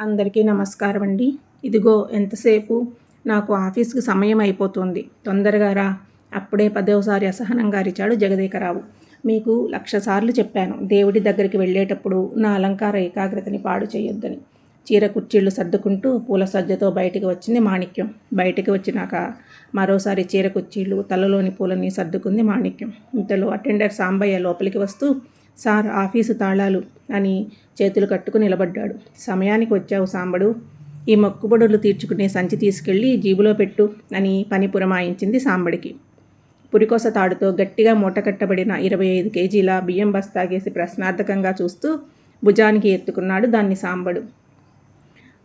అందరికీ నమస్కారం అండి ఇదిగో ఎంతసేపు నాకు ఆఫీస్కి సమయం అయిపోతుంది. తొందరగా రా. అప్పుడే పదోసారి అసహనంగా అరిచాడు జగదేకరావు. మీకు లక్ష సార్లు చెప్పాను దేవుడి దగ్గరికి వెళ్ళేటప్పుడు నా అలంకార ఏకాగ్రతని పాడు చేయొద్దని. చీర కుర్చీళ్ళు సర్దుకుంటూ పూల సజ్జతో బయటికి వచ్చింది మాణిక్యం. బయటికి వచ్చినాక మరోసారి చీర కుర్చీళ్ళు తలలోని పూలని సర్దుకుంది మాణిక్యం. ఇంతలో అటెండర్ సాంబయ్య లోపలికి వస్తూ సార్ ఆఫీసు తాళాలు అని చేతులు కట్టుకుని నిలబడ్డాడు. సమయానికి వచ్చావు సాంబడు. ఈ మొక్కుబడులు తీర్చుకునే సంచి తీసుకెళ్ళి జీబులో పెట్టు అని పని పురమాయించింది సాంబడికి. పురికోస తాడుతో గట్టిగా మూటకట్టబడిన ఇరవై ఐదు కేజీల బియ్యం బస్తాగేసి ప్రశ్నార్థకంగా చూస్తూ భుజానికి ఎత్తుకున్నాడు దాన్ని సాంబడు.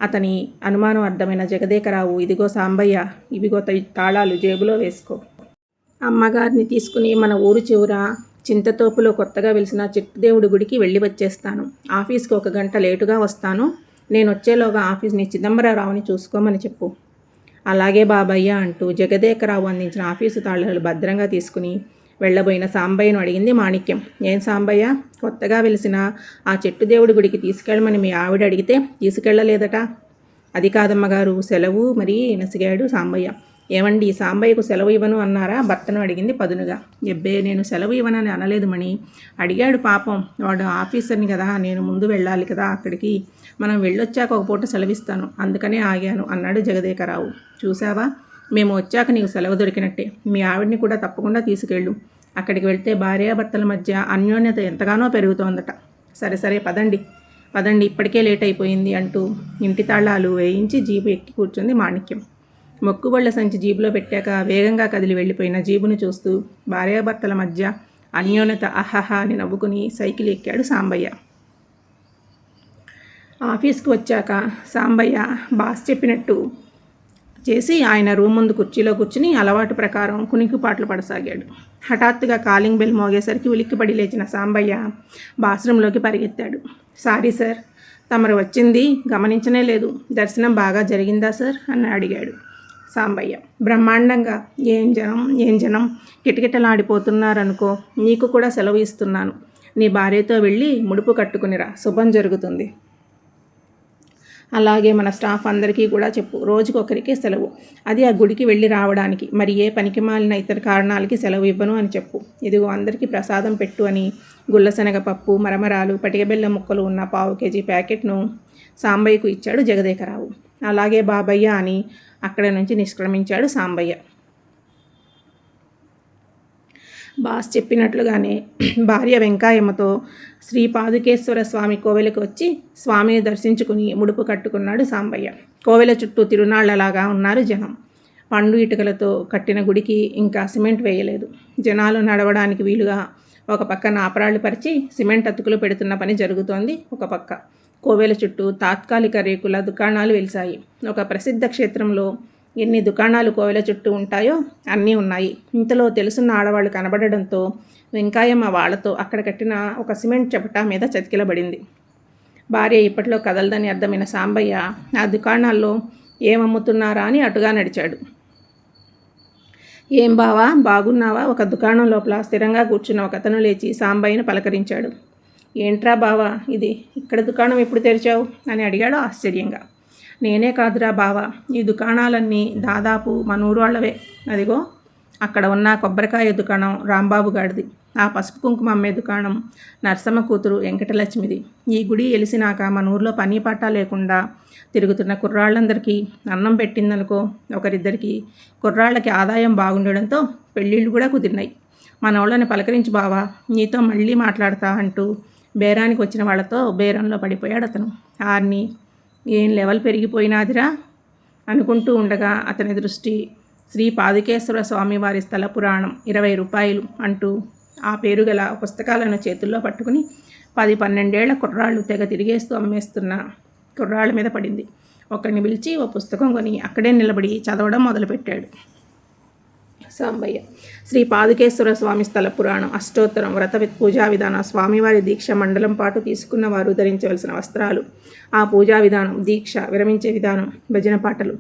అతని అనుమానం అర్థమైన జగదేకరావు ఇదిగో సాంబయ్య ఇవిగో తాళాలు జేబులో వేసుకో. అమ్మగారిని తీసుకుని మన ఊరు చివర చింతతోపులో కొత్తగా వెలిసిన చిట్టుదేవుడి గుడికి వెళ్ళి వచ్చేస్తాను. ఆఫీస్కి ఒక గంట లేటుగా వస్తాను. నేను వచ్చేలోగా ఆఫీస్ని చిదంబరరావుని చూసుకోమని చెప్పు. అలాగే బాబయ్య అంటూ జగదేకరావు అందించిన ఆఫీసు తాళాలు భద్రంగా తీసుకుని వెళ్ళబోయిన సాంబయ్యను అడిగింది మాణిక్యం. ఏం సాంబయ్య? కొత్తగా వెలిసిన ఆ చెట్టు దేవుడి గుడికి తీసుకెళ్ళమని మీ ఆవిడ అడిగితే తీసుకెళ్ళలేదట. అది కాదమ్మగారు సెలవు మరి నసిగాడు సాంబయ్య. ఏమండి సాంబయ్యకు సెలవు ఇవ్వను అన్నారా? భర్తను అడిగింది పదునుగా. ఎబ్బే నేను సెలవు ఇవ్వనని అనలేదు మణి. అడిగాడు పాపం. వాడు ఆఫీసర్ని కదా నేను ముందు వెళ్ళాలి కదా అక్కడికి. మనం వెళ్ళొచ్చాక ఒక పూట సెలవిస్తాను. అందుకనే ఆగాను అన్నాడు జగదేకరావు. చూసావా మేము వచ్చాక నీకు సెలవు దొరికినట్టే. మీ ఆవిడ్ని కూడా తప్పకుండా తీసుకెళ్ళు. అక్కడికి వెళ్తే భార్యాభర్తల మధ్య అన్యోన్యత ఎంతగానో పెరుగుతోందట. సరే సరే పదండి. పదండి ఇప్పటికే లేట్ అయిపోయింది అంటూ ఇంటి తాళాలు వేయించి జీపు ఎక్కి కూర్చుంది మాణిక్యం. మొక్కుబళ్ళ సంచి జీబులో పెట్టాక వేగంగా కదిలి వెళ్ళిపోయిన జీబును చూస్తూ భార్యాభర్తల మధ్య అన్యోన్యత అహహ అని నవ్వుకుని సైకిల్ ఎక్కాడు సాంబయ్య. ఆఫీస్కి వచ్చాక సాంబయ్య బాస్ చెప్పినట్టు చేసి ఆయన రూమ్ ముందు కుర్చీలో కూర్చుని అలవాటు ప్రకారం కునికిపాట్లు పడసాగాడు. హఠాత్తుగా కాలింగ్ బెల్ మోగేసరికి ఉలిక్కిపడి లేచిన సాంబయ్య బాత్రూంలోకి పరిగెత్తాడు. సారీ సార్ తమరు వచ్చింది గమనించనే లేదు. దర్శనం బాగా జరిగిందా సార్? అని అడిగాడు. సాంబయ్య. బ్రహ్మాండంగా ఏం జనం ఏం జనం కిటకిటలాడిపోతున్నారనుకో నీకు కూడా సెలవు ఇస్తున్నాను. నీ భార్యతో వెళ్ళి ముడుపు కట్టుకునిరా. శుభం జరుగుతుంది. అలాగే మన స్టాఫ్ అందరికీ కూడా చెప్పు. రోజుకొకరికి సెలవు. అది ఆ గుడికి వెళ్ళి రావడానికి. మరి ఏ పనికి మాలిన ఇతర కారణాలకి సెలవు ఇవ్వను అని చెప్పు. ఇదిగో అందరికీ ప్రసాదం పెట్టు అని గుల్లశనగ పప్పు మరమరాలు పటికబెల్ల ముక్కలు ఉన్న పావు కేజీ ప్యాకెట్ను సాంబయ్యకు ఇచ్చాడు జగదేకరావు. అలాగే బాబయ్య అని అక్కడ నుంచి నిష్క్రమించాడు సాంబయ్య. బాస్ చెప్పినట్లుగానే భార్య వెంకాయమ్మతో శ్రీ పాదుకేశ్వర స్వామి కోవెలకు వచ్చి స్వామిని దర్శించుకుని ముడుపు కట్టుకున్నాడు సాంబయ్య. కోవెల చుట్టూ తిరునాళ్ళలాగా ఉన్నారు జనం. పండు ఇటుకలతో కట్టిన గుడికి ఇంకా సిమెంట్ వేయలేదు. జనాలు నడవడానికి వీలుగా ఒక పక్క నాపరాళ్ళు పరిచి సిమెంట్ అతుకులు పెడుతున్న పని జరుగుతోంది ఒక పక్క. కోవెల చుట్టూ తాత్కాలిక రేకుల దుకాణాలు వెలిశాయి. ఒక ప్రసిద్ధ క్షేత్రంలో ఎన్ని దుకాణాలు కోవెల చుట్టూ ఉంటాయో అన్నీ ఉన్నాయి. ఇంతలో తెలుసున్న ఆడవాళ్ళు కనబడడంతో వెంకాయమ్మ వాళ్ళతో అక్కడ కట్టిన ఒక సిమెంట్ చెపటా మీద చతికిలబడింది. భార్య ఇప్పట్లో కదలదని అర్థమైన సాంబయ్య ఆ దుకాణాల్లో ఏమమ్ముతున్నారా అని అటుగా నడిచాడు. ఏం బావా బాగున్నావా? ఒక దుకాణం లోపల స్థిరంగా కూర్చున్న ఒక అతను లేచి సాంబయ్యను పలకరించాడు. ఏంట్రా బావా ఇది? ఇక్కడ దుకాణం ఎప్పుడు తెరిచావు? అని అడిగాడు ఆశ్చర్యంగా. నేనే కాదురా బావా ఈ దుకాణాలన్నీ దాదాపు మన ఊరు వాళ్ళవే అదిగో అక్కడ ఉన్న కొబ్బరికాయ దుకాణం రాంబాబు గాడిది ఆ పసుపు కుంకుమ అమ్మే దుకాణం నరసమ్మ కూతురు వెంకటలక్ష్మిది. ఈ గుడి ఎలిసినాక మన ఊర్లో పని పాట లేకుండా తిరుగుతున్న కుర్రాళ్ళందరికీ అన్నం పెట్టిందనుకో ఒకరిద్దరికి కుర్రాళ్ళకి ఆదాయం బాగుండడంతో పెళ్ళిళ్ళు కూడా కుదిరినాయి. మన వాళ్ళని పలకరించి బావా నీతో మళ్ళీ మాట్లాడతా అంటూ బేరానికి వచ్చిన వాళ్ళతో బేరంలో పడిపోయాడు అతను. ఆర్ని ఏం లెవెల్ పెరిగిపోయినాదిరా? అనుకుంటూ ఉండగా అతని దృష్టి శ్రీ పాదుకేశ్వర స్వామి వారి స్థల పురాణం ఇరవై రూపాయలు అంటూ ఆ పేరు గల పుస్తకాలను చేతుల్లో పట్టుకుని పది పన్నెండేళ్ళ కుర్రాళ్ళు తెగ తిరిగేస్తూ అమ్మేస్తున్న కుర్రాళ్ళ మీద పడింది. ఒకరిని పిలిచి ఓ పుస్తకం కొని అక్కడే నిలబడి చదవడం మొదలుపెట్టాడు. సాంబయ్య. శ్రీ పాదుకేశ్వర స్వామి స్థల పురాణం అష్టోత్తరం వ్రత పూజా విధానం స్వామివారి దీక్ష మండలం పాటు తీసుకున్న వారు ధరించవలసిన వస్త్రాలు. ఆ పూజా విధానం దీక్ష విరమించే విధానం భజన పాటలు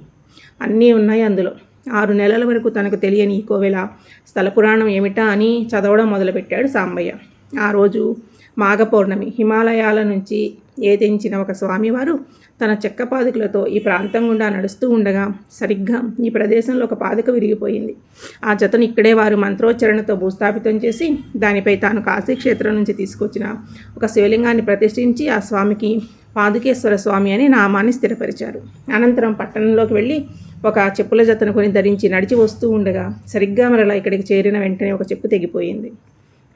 అన్నీ ఉన్నాయి అందులో. ఆరు నెలల వరకు తనకు తెలియని కోవెల స్థల పురాణం ఏమిటా అని చదవడం మొదలుపెట్టాడు సాంబయ్య. ఆ రోజు మాఘ పౌర్ణమి హిమాలయాల నుంచి ఏదించిన ఒక స్వామివారు తన చెక్క పాదుకలతో ఈ ప్రాంతం గుండా నడుస్తూ ఉండగా సరిగ్గా ఈ ప్రదేశంలో ఒక పాదుక విరిగిపోయింది. ఆ జతను ఇక్కడే వారు మంత్రోచ్చరణతో భూస్థాపితం చేసి దానిపై తాను కాశీక్షేత్రం నుంచి తీసుకొచ్చిన ఒక శివలింగాన్ని ప్రతిష్ఠించి ఆ స్వామికి పాదుకేశ్వర స్వామి అని నామాన్ని స్థిరపరిచారు. అనంతరం పట్టణంలోకి వెళ్ళి ఒక చెప్పుల జతను కొని ధరించి నడిచి వస్తూ ఉండగా సరిగ్గా మరలా ఇక్కడికి చేరిన వెంటనే ఒక చెప్పు తెగిపోయింది.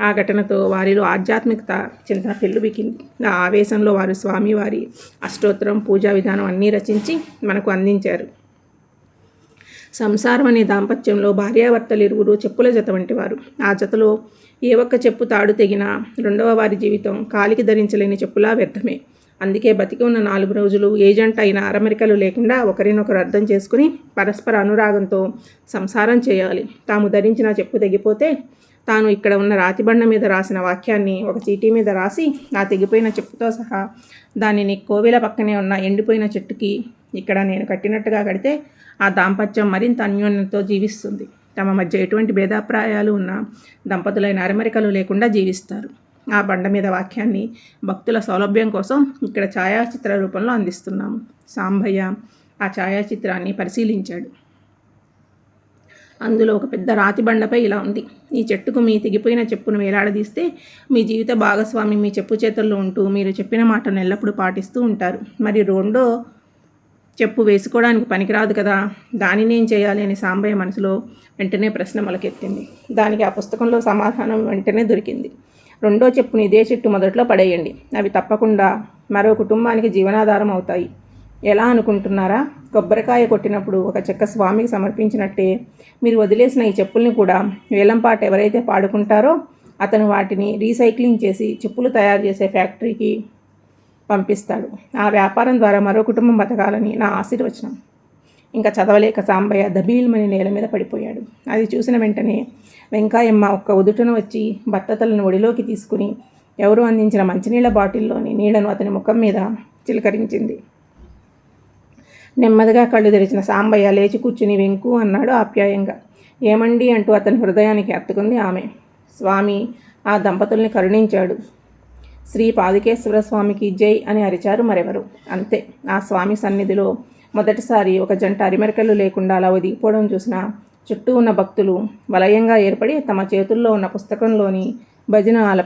ఆ ఘటనతో వారిలో ఆధ్యాత్మికత చింతన పెళ్ళుబికింది ఆ ఆవేశంలో వారు స్వామివారి అష్టోత్తరం పూజా విధానం అన్నీ రచించి మనకు అందించారు. సంసారం అనే దాంపత్యంలో భార్యాభర్తలు ఇరువురు చెప్పుల జత వంటి వారు. ఆ జతలో ఏ ఒక్క చెప్పు తాడు తెగినా రెండవ వారి జీవితం కాలికి ధరించలేని చెప్పులా వ్యర్థమే. అందుకే బతికి ఉన్న నాలుగు రోజులు ఏజెంట్ అయిన అరమరికలు లేకుండా ఒకరినొకరు అర్థం చేసుకుని పరస్పర అనురాగంతో సంసారం చేయాలి. తాము ధరించిన చెప్పు తెగిపోతే తాను ఇక్కడ ఉన్న రాతిబండ మీద రాసిన వాక్యాన్ని ఒక చీటీ మీద రాసి ఆ తెగిపోయిన చెప్పుతో సహా దానిని కోవెల పక్కనే ఉన్న ఎండిపోయిన చెట్టుకి ఇక్కడ నేను కట్టినట్టుగా కడితే ఆ దాంపత్యం మరింత అన్యోన్యంతో జీవిస్తుంది. తమ మధ్య ఎటువంటి భేదాప్రాయాలు ఉన్న దంపతులైన అరమరికలు లేకుండా జీవిస్తారు. ఆ బండ మీద వాక్యాన్ని భక్తుల సౌలభ్యం కోసం ఇక్కడ ఛాయాచిత్ర రూపంలో అందిస్తున్నాము. సాంబయ్య ఆ ఛాయాచిత్రాన్ని పరిశీలించాడు. అందులో ఒక పెద్ద రాతి బండపై ఇలా ఉంది. ఈ చెట్టుకు మీ తెగిపోయిన చెప్పును వేలాడదీస్తే మీ జీవిత భాగస్వామి మీ చెప్పు చేతుల్లో ఉంటూ మీరు చెప్పిన మాటను ఎల్లప్పుడూ పాటిస్తూ ఉంటారు. మరి రెండో చెప్పు వేసుకోవడానికి పనికిరాదు కదా. దానిని ఏం చేయాలి అని సాంబయ్య మనసులో వెంటనే ప్రశ్న మొలకెత్తింది. దానికి ఆ పుస్తకంలో సమాధానం వెంటనే దొరికింది. రెండో చెప్పుని ఇదే చెట్టు మొదట్లో పడేయండి. అవి తప్పకుండా మరో కుటుంబానికి జీవనాధారం అవుతాయి. ఎలా అనుకుంటున్నారా? కొబ్బరికాయ కొట్టినప్పుడు ఒక చెక్క స్వామికి సమర్పించినట్టే మీరు వదిలేసిన ఈ చెప్పుల్ని కూడా వేలంపాట ఎవరైతే పాడుకుంటారో అతను వాటిని రీసైక్లింగ్ చేసి చెప్పులు తయారు చేసే ఫ్యాక్టరీకి పంపిస్తాడు. ఆ వ్యాపారం ద్వారా మరో కుటుంబం బతకాలని నా ఆశీర్వచనం. ఇంకా చదవలేక సాంబయ్య దబీల్మని నేల మీద పడిపోయాడు. అది చూసిన వెంటనే వెంకాయమ్మ ఒక్క ఉదుటను వచ్చి బట్టతలను ఒడిలోకి తీసుకుని ఎవరు అందించిన మంచినీళ్ళ బాటిల్లోని నీళ్ళను అతని ముఖం మీద చిలకరించింది. నెమ్మదిగా కళ్ళు తెరిచిన సాంబయ్య లేచి కూర్చుని వెంకు అన్నాడు ఆప్యాయంగా. ఏమండి అంటూ అతని హృదయానికి అత్తుకుంది ఆమె. స్వామి ఆ దంపతుల్ని కరుణించాడు. శ్రీ పాదుకేశ్వర స్వామికి జై అని అరిచారు మరెవరు. అంతే. ఆ స్వామి సన్నిధిలో మొదటిసారి ఒక జంట అరిమెరకలు లేకుండా అలా ఒదిగిపోవడం చూసిన చుట్టూ ఉన్న భక్తులు వలయంగా ఏర్పడి తమ చేతుల్లో ఉన్న పుస్తకంలోని భజన ఆల